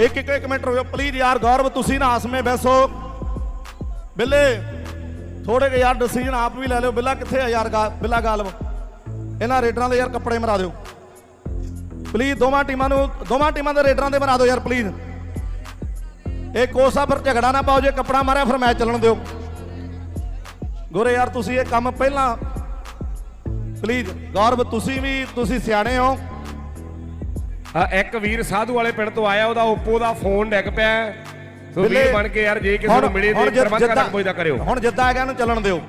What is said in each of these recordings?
ਇੱਕ ਇੱਕ ਇੱਕ ਮਿੰਟ ਰੁਕੋ ਪਲੀਜ਼ ਯਾਰ ਗੌਰਵ, ਤੁਸੀਂ ਨਾ ਆਸਮੇ ਬੈਸੋ ਬਿੱਲੇ ਥੋੜੇ ਜਿਹਾ ਯਾਰ ਡਿਸੀਜਨ ਆਪ ਵੀ ਲੈ ਲਿਓ। ਬਿੱਲਾ ਕਿੱਥੇ ਆ ਯਾਰ ਗਾ- ਬਿੱਲਾ ਗਾਲਬ? ਇਹਨਾਂ ਰੇਡਰਾਂ ਦੇ ਯਾਰ ਕੱਪੜੇ ਮਰਾ ਦਿਓ। ਪਲੀਜ਼ ਦੋਵਾਂ ਟੀਮਾਂ ਨੂੰ, ਦੋਵਾਂ ਟੀਮਾਂ ਦੇ ਰੇਡਰਾਂ ਦੇ ਮਰਾ ਦਿਓ ਯਾਰ ਪਲੀਜ਼ ਇਹ ਕੋਸਾ ਫਿਰ ਝਗੜਾ ਨਾ ਪਾਓ, ਜੇ ਕੱਪੜਾ ਮਾਰਿਆ ਫਿਰ ਮੈਚ ਚੱਲਣ ਦਿਓ। ਗੋਰੇ ਯਾਰ, ਤੁਸੀਂ ਇਹ ਕੰਮ ਪਹਿਲਾਂ ਪਲੀਜ਼ ਗੌਰਵ ਤੁਸੀਂ ਵੀ ਤੁਸੀਂ ਸਿਆਣੇ ਹੋ। ਇੱਕ ਵੀਰ ਸਾਧੂ ਵਾਲੇ ਪਿੰਡ ਤੋਂ ਆਇਆ ਉਹਦਾ ਓਪੋ ਦਾ ਫੋਨ ਡਿੱਗ ਪਿਆ। ਸੋ ਵੀਰ ਬਣ ਕੇ ਯਾਰ ਜੇ ਕਿਸੇ ਨੂੰ ਮਿਲੇ ਤੇ ਪ੍ਰਬੰਧ ਜਿੱਦਾਂ- ਤੱਕ ਪੁੱਛਦਾ ਕਰਿਓ। ਹੁਣ ਜਿੱਦਾਂ ਹੈਗਾ ਇਹਨੂੰ ਚੱਲਣ ਦਿਓ।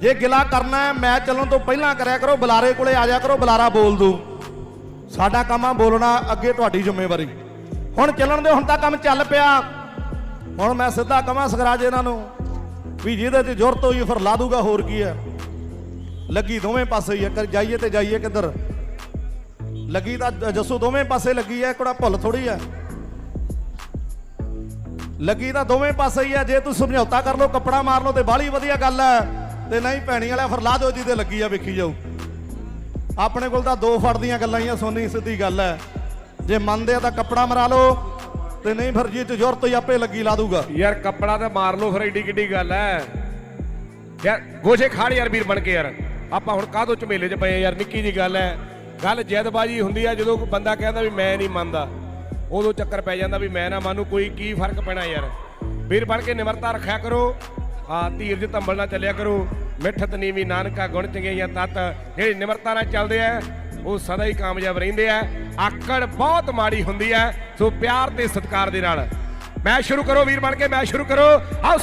ਜੇ ਗਿਲਾ ਕਰਨਾ ਹੈ ਮੈਚ ਚੱਲਣ ਤੋਂ ਪਹਿਲਾਂ ਕਰਿਆ ਕਰੋ ਬੁਲਾਰੇ ਕੋਲੇ ਆ ਜਾ ਕਰੋ ਬੁਲਾਰਾ ਬੋਲ ਦੂ। ਸਾਡਾ ਕੰਮ ਆ ਬੋਲਣਾ ਅੱਗੇ ਤੁਹਾਡੀ ਜ਼ਿੰਮੇਵਾਰੀ। ਹੁਣ ਚੱਲਣ ਦਿਓ ਹੁਣ ਤਾਂ ਕੰਮ ਚੱਲ ਪਿਆ। ਹੁਣ ਮੈਂ ਸਿੱਧਾ ਕਵਾਂ ਸਗਰਾਜ ਇਹਨਾਂ ਨੂੰ ਵੀ ਜਿਹਦੇ ਤੇ ਜ਼ੁਰਤ ਹੋਈ ਫਿਰ ਲਾ ਦੂਗਾ ਹੋਰ ਕੀ ਹੈ। ਲੱਗੀ ਦੋਵੇਂ ਪਾਸੇ ਹੀ ਹੈ। ਕਰ ਜਾਈਏ ਤੇ ਜਾਈਏ ਕਿੱਧਰ? ਲੱਗੀ ਤਾਂ ਜ- ਜੱਸੂ ਦੋਵੇਂ ਪਾਸੇ ਲੱਗੀ ਹੈ ਕੋੜਾ ਭੁੱਲ ਥੋੜੀ ਹੈ। ਲੱਗੀ ਤਾਂ ਦੋਵੇਂ ਪਾਸੇ ਹੀ ਆ ਜੇ ਤੂੰ ਸਮਝੌਤਾ ਕਰ ਲੋ ਕੱਪੜਾ ਮਾਰ ਲੋ ਤੇ ਬਾਹਲੀ ਵਧੀਆ ਗੱਲ ਹੈ। ਤੇ ਨਹੀਂ ਭੈਣੀ ਵਾਲਾ ਫਿਰ ਲਾ ਦਿਓ ਜੀ ਤੇ ਲੱਗੀ ਆ, ਵੇਖੀ ਜਾਓ ਆਪਣੇ ਕੋਲ ਤਾਂ ਦੋ ਫੜ ਦੀਆਂ ਗੱਲਾਂ ਹੀ ਆ, ਸੋਨੀ ਸਿੱਧੀ ਗੱਲ ਹੈ। ਜੇ ਮੰਨਦੇ ਆ ਤਾਂ ਕੱਪੜਾ ਮਰਾ ਲਓ, ਤੇ ਨਹੀਂ ਫਿਰ ਜੀ ਤੇ ਜ਼ਰੂਰਤ ਹੀ ਆਪੇ ਲੱਗੀ ਲਾ ਦੂਗਾ। ਯਾਰ, ਕੱਪੜਾ ਤਾਂ ਮਾਰ ਲਓ, ਫਿਰ ਏਡੀ ਕਿੱਡੀ ਗੱਲ ਹੈ। ਯਾਰ, ਗੋਸ਼ੇ ਖਾੜ ਯਾਰ ਵੀਰ ਬਣ ਕੇ ਯਾਰ। ਆਪਾਂ ਹੁਣ ਕਾਹਦੋਂ ਝਮੇਲੇ 'ਚ ਪਏ ਯਾਰ? ਨਿੱਕੀ ਜੀ ਗੱਲ ਹੈ। ਗੱਲ ਜੈਦਬਾਜੀ ਹੁੰਦੀ ਆ, ਜਦੋਂ ਕੋਈ ਬੰਦਾ ਕਹਿੰਦਾ ਵੀ ਮੈਂ ਨਹੀਂ ਮੰਨਦਾ, ਉਦੋਂ ਚੱਕਰ ਪੈ ਜਾਂਦਾ ਵੀ ਮੈਂ ਨਾ ਮੰਨੂ, ਕੋਈ ਕੀ ਫ਼ਰਕ ਪੈਣਾ ਯਾਰ? ਵੀਰ ਬਣ ਕੇ ਨਿਮਰਤਾ ਰੱਖਿਆ ਕਰੋ। ਆ ਧੀਰਜ ਧੰਬਲ ਨਾਲ ਚੱਲਿਆ ਕਰੋ। ਮਿੱਠਤ ਨੀਵੀਂ ਨਾਨਕਾ ਗੁਣ ਚੰਗਿਆਈਆਂ ਤਤ, ਜਿਹੜੇ ਨਿਮਰਤਾ ਨਾਲ ਚੱਲਦੇ ਆ, ਉਹ ਸਦਾ ਹੀ ਕਾਮਯਾਬ ਰਹਿੰਦੇ ਆ। ਆਕੜ ਬਹੁਤ ਮਾੜੀ ਹੁੰਦੀ ਹੈ ਸੋ ਪਿਆਰ ਤੇ ਸਤਿਕਾਰ ਦੇ ਨਾਲ। ਮੈਚ ਸ਼ੁਰੂ ਕਰੋ ਵੀਰ ਬਣ ਕੇ ਮੈਚ ਸ਼ੁਰੂ ਕਰੋ। ਆਓ